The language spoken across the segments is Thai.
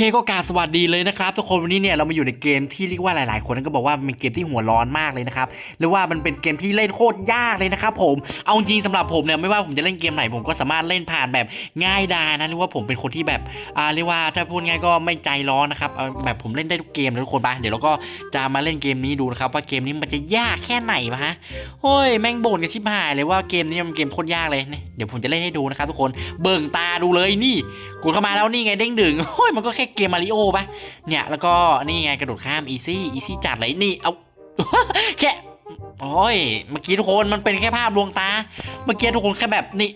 เคก็กราบสวัสดีเลยนะครับทุกคนวันนี้เนี่ยเรามาอยู่ในเกมที่เรียกว่าหลาย ๆ คนก็บอกว่าเป็นเกมที่หัวร้อนมากเลยนะครับหรือว่ามันเป็นเกมที่เล่นโคตรยากเลยนะครับผมเอาจริงสำหรับผมเนี่ยไม่ว่าผมจะเล่นเกมไหนผมก็สามารถเล่นผ่านแบบง่ายดายนะหรือว่าผมเป็นคนที่แบบอ่าเรียกว่าถ้าพูดง่ายก็ไม่ใจร้อนนะครับแบบผมเล่นได้ทุกเกมเลยทุกคนไปเดี๋ยวเราก็จะมาเล่นเกมนี้ดูนะครับว่าเกมนี้มันจะยากแค่ไหนวะฮะโอ้ยแม่งบ่นกันชิบหายเลยว่าเกมนี้มันเกมโคตรยากเลยเนี่ยเดี๋ยวผมจะเล่นให้ดูนะครับทุกคนเบิ่งตาดูเลยนี่กดเข้ามาแล้วนี่ไงเด้งดึงโอ้ยมันก็แค่เกมมาริโอปะเนี่ยแล้วก็นี่ไงกระโดดข้ามอีซี่อีซี่จัดเลยนี่เอาแค่โอ้ยเมื่อกี้ทุกคนมันเป็นแค่ภาพลวงตา เมื่อกี้ทุกคนแค่แบบนี่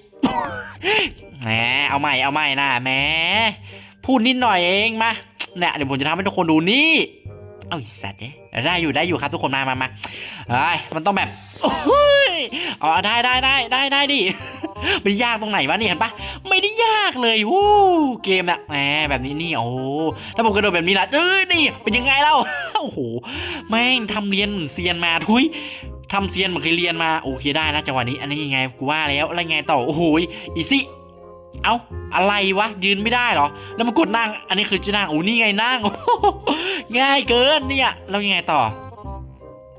แหมเอาใหม่เอาใหม่นะแหมพูดนิดหน่อยเองมาเนี่ยเดี๋ยวผมจะทำให้ทุกคนดูนี่เอาอีสัตว์เอ๊ะได้อยู่ได้อยู่ครับทุกคนมามามาเอ้ยมันต้องแบบโอ้ยเอาได้ได้ได้ได้ได้ดิไม่ยากตรงไหนวะนี่เห็นปะไม่ได้ยากเลยวู้เกมน่ะแหมแบบนี้นี่โอ้ถ้าผมกระโดดแบบนี้ล่ะเอ้ยนี่เป็นยังไงเล่าโอ้โหแม่งทำเรียนเหมือนเซียนมาทุยทำเซียนเหมือนเคยเรียนมาโอเคได้นะจังหวะนี้อันนี้ยังไงกูว่าแล้วแล้วไงต่อโอ้โหอีซี่เอ้าอะไรวะยืนไม่ได้เหรอ แล้วมันกดนั่ง อันนี้คือจะนั่งโอ้นี่ไงนั่งง่ายเกินเนี่ยแล้วยังไงต่อ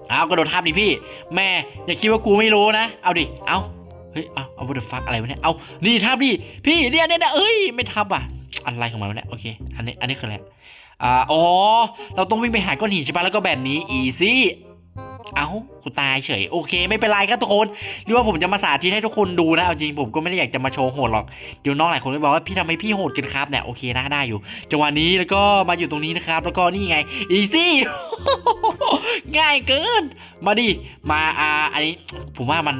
เอากระโดดทับดิพี่ แม่อย่าคิดว่ากูไม่รู้นะ เอาดิ เอาเฮ้ย เอาเอาบุตรฟักอะไรวะเนี่ย เอานี่ทับดิ พี่เนี่ยเนี่ยเนี่ยเอ้ย ไม่ทับอะ อะไรของมันวะเนี่ย โอเค อันนี้ อันนี้คืออะไร อ่า อ๋อ เราต้องวิ่งไปหาก้อนหินใช่ปะแล้วก็แบบนี้ อีซี่เอ้ากูตายเฉย โอเค ไม่เป็นไรครับทุกคนหรือว่าผมจะมาสาธิตให้ทุกคนดูนะ เอาจริงผมก็ไม่ได้อยากจะมาโชว์โหดหรอก เดี๋ยวน้องหลายคนก็บอกว่าพี่ทำไมพี่โหดกันครับเนี่ย โอเคนะได้อยู่ จังหวะนี้แล้วก็มาอยู่ตรงนี้นะครับ แล้วก็นี่ไง อีซี่ ง่ายเกิน มาดิ มาอ่าอันนี้ผมว่ามัน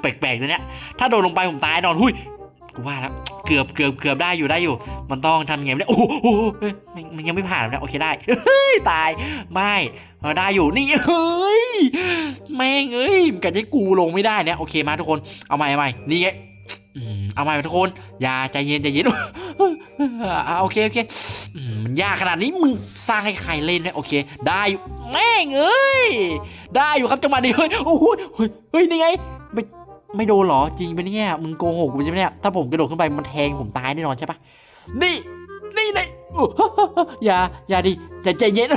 แปลกๆนะเนี่ยถ้าโดนลงไปผมตายนอน หุยกูว่าแล้ว เกือบเกือบเกือบได้อยู่ได้อยู่ มันต้องทำยังไงเนี่ยโอ้โหโอ้โหเฮ้ยมันมันยังไม่ผ่านนะโอเคได้เฮ้ยตาย ไม่เอาได้อยู่ นี่ เฮ้ย แม่งเอ้ยมันกัดให้กูลงไม่ได้เนี่ย โอเคมาทุกคน เอาใหม่เอาใหม่นี่ไง เอาใหม่ทุกคน อย่าใจเย็นใจเย็นโอเคโอเคมันยากขนาดนี้มึงสร้างให้ใครเล่นเนี่ยโอเค ได้อยู่แม่งเอ้ยได้อยู่ครับจังหวะนี้เฮ้ยโอ้โหเฮ้ยนี่ไงไม่ไม่โดนเหรอจริงไปเนี่ยมึงโกหกกูใช่ไหมเนี่ยถ้าผมกระโดดขึ้นไปมันแทงผมตายแน่นอนใช่ปะนี่นี่นี่โอ้อย่าอย่าดิใจใจเย็น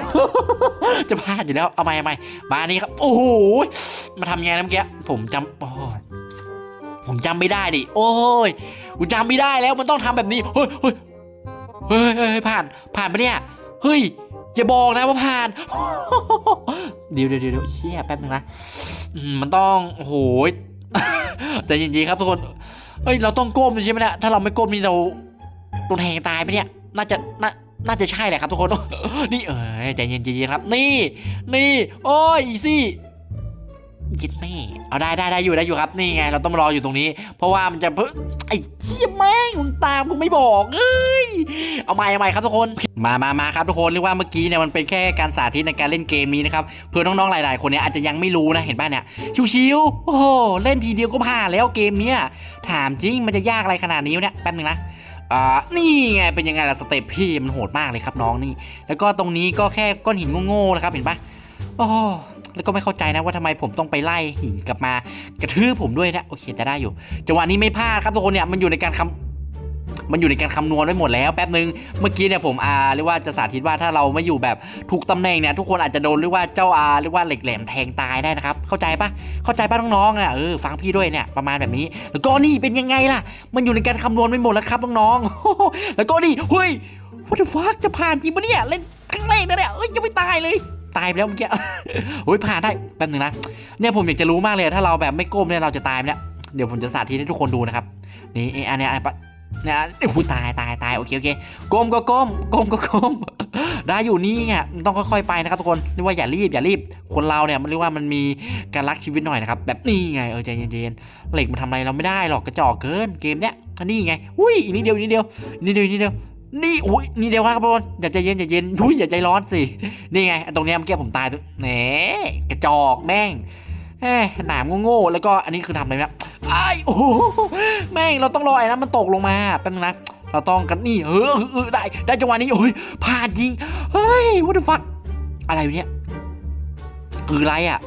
จะพลาดอยู่แล้วเอาใหม่เอาใหม่มานี่ครับโอ้โหมาทำยังไงนะเมื่อกี้ผมจำโอ้ย ผมจำไม่ได้ดิ โอ้ยกูจำไม่ได้แล้วมันต้องทำแบบนี้ เฮ้ยเฮ้ยเฮ้ยเฮ้ยผ่าน ผ่านปะเนี่ย เฮ้ยอย่าบอกนะว่าผ่าน เดี๋ยวเดี๋ยวเดี๋ยวเชี่ยแป๊บนึงนะ มันต้องโอ้โหแต่จริงๆครับทุกคน เฮ้ยเราต้องก้มใช่ไหมเนี่ยถ้าเราไม่ก้มนี่เราโดนแทงตายไหมเนี่ย น่าจะน่าน่าจะใช่แหละครับทุกคน นี่เออใจเย็นใจเย็นครับ นี่ นี่ โอ้ยอีซี่ ยิดแม่เอาได้ได้ได้อยู่ได้อยู่ครับนี่ไงเราต้องมารออยู่ตรงนี้ เพราะว่ามันจะเพิ่งไอ้เชี่ยแม่งมึงตามกูไม่บอกเอ้ยเอาใหม่เอาใหม่ครับทุกคนมามามาครับทุกคนเรียกว่าเมื่อกี้เนี่ยมันเป็นแค่การสาธิตในการเล่นเกมนี้นะครับเพื่อน้องๆหลายๆ คนเนี่ยอาจจะยังไม่รู้นะเห็นป่ะเนี่ยชิวๆโอ้โหเล่นทีเดียวก็ผ่านแล้วเกมเนี้ยถามจริงมันจะยากอะไรขนาดนี้เนี่ยแป๊บนึงนะอ่านี่ไงเป็นยังไงล่ะสเต็ปพี่มันโหดมากเลยครับน้องนี่ แล้วก็ตรงนี้ก็แค่ก้อนหินโง่ๆนะครับเห็นปะโอ้ แล้วก็ไม่เข้าใจนะว่าทำไมผมต้องไปไล่หินกลับมากระทืบผมด้วยนะโอเคแต่ได้อยู่จังหวะนี้ไม่พลาดครับทุกคนเนี่ยมันอยู่ในการคำมันอยู่ในการคำนวณไว้หมดแล้วแป๊บนึงเมื่อกี้เนี่ยผมอาเรียกว่าจะสาธิตว่าถ้าเราไม่อยู่แบบถูกตำแหน่งเนี่ยทุกคนอาจจะโดนเรียกว่าเจ้าอาเรียกว่าเหล็กแหลมแทงตายได้นะครับเข้าใจปะเข้าใจปะน้องๆเนี่ยเออฟังพี่ด้วยเนี่ยประมาณแบบนี้ แล้วก็นี่เป็นยังไงล่ะ มันอยู่ในการคำนวณไปหมดแล้วครับน้องๆแล้วก็นี่เฮ้ย what the fuck จะผ่านจริงปะเนี่ยเล่นครั้งแรกนะเนี่ยเอ้ยยังไม่ตายเลย ตายไปแล้วเมื่อกี้เฮ้ยผ่านได้แป๊บนึงนะเนี่ยผมอยากจะรู้มากเลยถ้าเราแบบไม่ก้มเนี่ยเราจะตายไหมเนี่ยเดี๋ยวผมจะสาธิตให้ทุกคนดูนะครับนี่เอ้ยอันนี้อันปะเนี่ยโอ้โหตายตายตายโอเคโอเคก้มก็ก้มก้มก็ก้มได้อยู่นี่ไงมันต้องค่อยๆไปนะครับทุกคนเรียกว่าอย่ารีบอย่ารีบ คนเราเนี่ยมันเรียกว่ามันมีการรักชีวิตหน่อยนะครับแบบนี้ไงเออใจเย็นๆเหล็กมันทำอะไรเราไม่ได้หรอกกระจอกเกินเกมเนี้ยนนี้ไงอุ้ยอีกนิดเดียวอีกนิดเดียวอีกนิดเดียวอีกนิดเดียว นี่อุ้ยนี่เดียวครับทุกคนอย่าใจเย็นอย่าเย็นอุ้ยอย่าใจร้อนสิ นี่ไงตรงเนี้ยเมื่อกี้ผมตายด้วแหนกระจอกแม่งหมหนามโง่ๆแล้วก็อันนี้คือทำอะไรนะไอ้โอ้แม่งเราต้องรอไอ้นั้นมันตกลงมาแป๊บนึงนะเราต้องกันนี่เออเออได้ได้จังหวะนี้เฮ้ยผ่านจริงเฮ้ย what the fuck อะไรเนี่ยคืออะไรอะ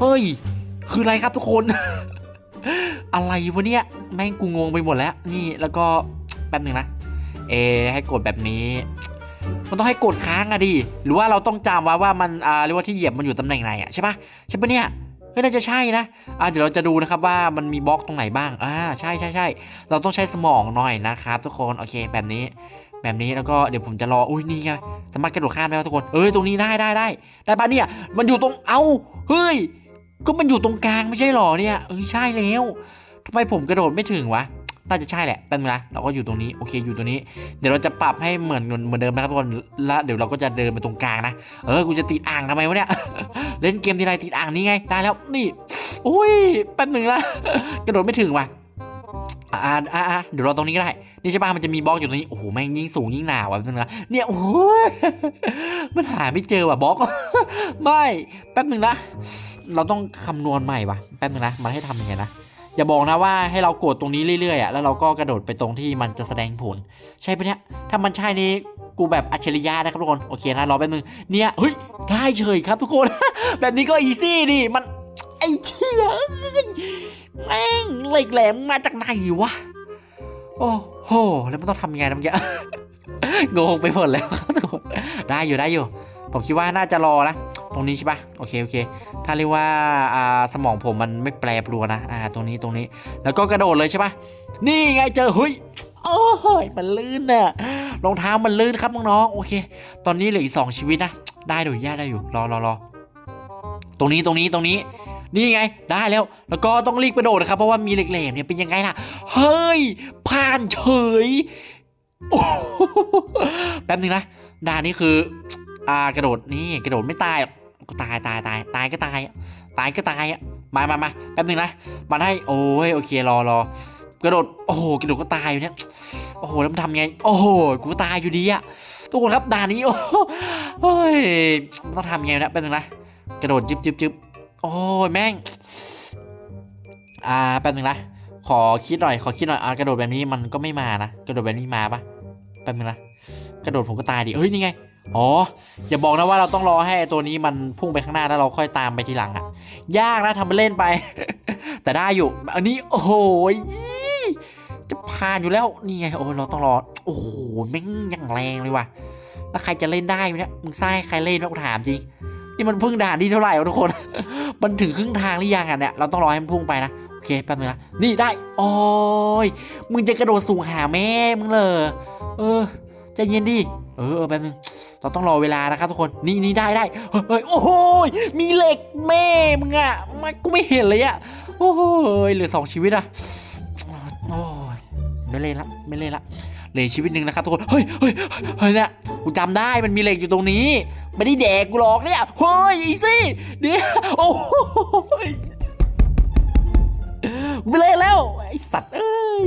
เฮ้ย คืออะไรครับทุกคน อะไรวะเนี่ยแม่งกูงงไปหมดแล้ว นี่แล้วก็แป๊บหนึ่งนะ เอให้กดแบบนี้ มันต้องให้กดค้างอะดิ หรือว่าเราต้องจำไว้ว่ามันอ่าเรียกว่าที่เหยียบมันอยู่ตำแหน่งไหนอะใช่ปะใช่ปะเนี่ยเฮ้ยน่าจะใช่นะ อ่าเดี๋ยวเราจะดูนะครับว่ามันมีบล็อกตรงไหนบ้าง อ่า ใช่ใช่ใช่ เราต้องใช้สมองหน่อยนะครับ ทุกคน โอเค แบบนี้ แบบนี้แล้วก็เดี๋ยวผมจะรอ อุ้ยนี่ไง สามารถกระโดดข้ามได้ปะทุกคน เอ้ย ตรงนี้ได้ได้ได้ ได้ปะเนี่ย มันอยู่ตรง เอ้า เฮ้ย ก็มันอยู่ตรงกลางไม่ใช่หรอเนี่ยเอ้ยใช่แล้วทำไมผมกระโดดไม่ถึงวะ น่าจะใช่แหละแป๊บนึงนะเราก็อยู่ตรงนี้โอเคอยู่ตรงนี้ เดี๋ยวเราจะปรับให้เหมือนเหมือนเดิมนะครับทุกคนแล้วเดี๋ยวเราก็จะเดินไปตรงกลางนะเออกูจะติดอ่างทำไมวะเนี่ยเล่นเกมทีไรติดอ่างนี่ไงได้แล้วนี่โอ้ยแป๊บหนึ่งนะกระโดดไม่ถึงว่ะอ่าอ่าอ่าเดี๋ยวรอตรงนี้ก็ได้ นี่ใช่ป่ะมันจะมีบล็อกอยู่ตรงนี้ โอ้โห แม่งยิ่งสูงยิ่งหนาว่ะแป๊บนึงนะเนี่ย โอ้ยมันหาไม่เจอว่ะบล็อก ไม่ แป๊บหนึ่งนะ เราต้องคำนวณใหม่ว่ะ แป๊บหนึ่งนะ มันให้ทำยังไงนะ อย่าบอกนะว่าให้เรากดตรงนี้เรื่อยๆอะแล้วเราก็กระโดดไปตรงที่มันจะแสดงผล ใช่ปะเนี่ยถ้ามันใช่นี่กูแบบอัจฉริยะนะครับทุกคนโอเคนะรอแป๊บนึงเนี่ยเฮ้ยได้เฉยครับทุกคน แบบนี้ก็อีซี่ดิมันไอ้เชี่ยแม่งเหล็กแหลมมาจากไหนวะโอ้โหแล้วมันต้องทำยังไงนะเมื่อกี้งงไปหมดแล้วครับทุกคนได้อยู่ได้อยู่ ผมคิดว่าน่าจะรอนะ ตรงนี้ใช่ปะโอเคโอเค ถ้าเรียกว่าอ่าสมองผมมันไม่แปรปรวนนะอ่าตรงนี้ตรงนี้ แล้วก็กระโดดเลยใช่ปะนี่ไงเจอเฮ้ยโอ้ยมันลื่นน่ะรองเท้ามันลื่นครับน้องๆโอเค ตอนนี้เหลืออีกสองชีวิตนะได้อยู่ย่าได้อยู่รอรอรอตรงนี้ตรงนี้ตรงนี้ นี่ไงได้แล้ว แล้วก็ต้องรีบกระโดดนะครับเพราะว่ามีเหล็กแหลมเนี่ยเป็นยังไงล่ะเฮ้ยผ่านเฉยแป๊บนึงนะด่านนี้คือ อ่ากระโดดนี่กระโดดไม่ตายหรอก ก็ตายตายตายตายก็ตายอะตายก็ตายอะมามามาแป๊บนึงนะมาให้โอ้ยโอเครอรอกระโดดโอ้โหกระโดดก็ตายอยู่เนี่ยโอ้โหแล้วมันทำไง โอ้โหกูตายอยู่ดีอะทุกคนครับด่านนี้โอ้โหโอ้ยต้องทำไงนะแป๊บนึงนะกระโดดจึ๊บจึ๊บจึ๊บโอ้ยแม่งอ่าแป๊บนึงนะขอคิดหน่อยขอคิดหน่อยอ่ากระโดดแบบนี้มันก็ไม่มานะกระโดดแบบนี้มาปะแป๊บนึงนะกระโดดผมก็ตายดิเฮ้ยนี่ไง อ๋อ อย่าบอกนะว่าเราต้องรอให้ตัวนี้มันพุ่งไปข้างหน้าแล้วเราค่อยตามไปทีหลังอะยากนะทำไปเล่นไป แต่ได้อยู่ อันนี้โอ้โหยี่จะผ่านอยู่แล้วนี่ไงโอ้ยเราต้องรอ โอ้โหแม่งยังแรงเลยว่ะ แล้วใครจะเล่นได้ไหมเนี่ยมึงไส้ใครเล่นนะกูถามจริง นี่มันพิ่งด่านที่เท่าไหร่วะทุกคน มันถึงครึ่งทางหรือยังอะเนี่ยเราต้องรอให้มันพุ่งไปนะโอเคแป๊บนึงนะนี่ได้โอ้ยมึงจะกระโดดสูงหาแม่มึงเลยเออใจเย็นดิเออแป๊บนึง เราต้องรอเวลานะครับทุกคนนี่นี่ได้ได้เฮ้ยโอ้โหยมีเหล็กแม่มึงอะมันกูไม่เห็นเลยอะโอ้โหยเหลือสองชีวิตอะโอ้ยไม่เล่นละไม่เล่นละเหลือชีวิตหนึ่งนะครับทุกคนเฮ้ยเฮ้ยเฮ้ยเนี่ยกูจำได้มันมีเหล็กอยู่ตรงนี้ ไม่ได้แดกกูหรอกเนี่ยเฮ้ยอีซี่เดี๋ยวโอ้โหยไม่เล่นแล้วไอสัตว์เอ้ย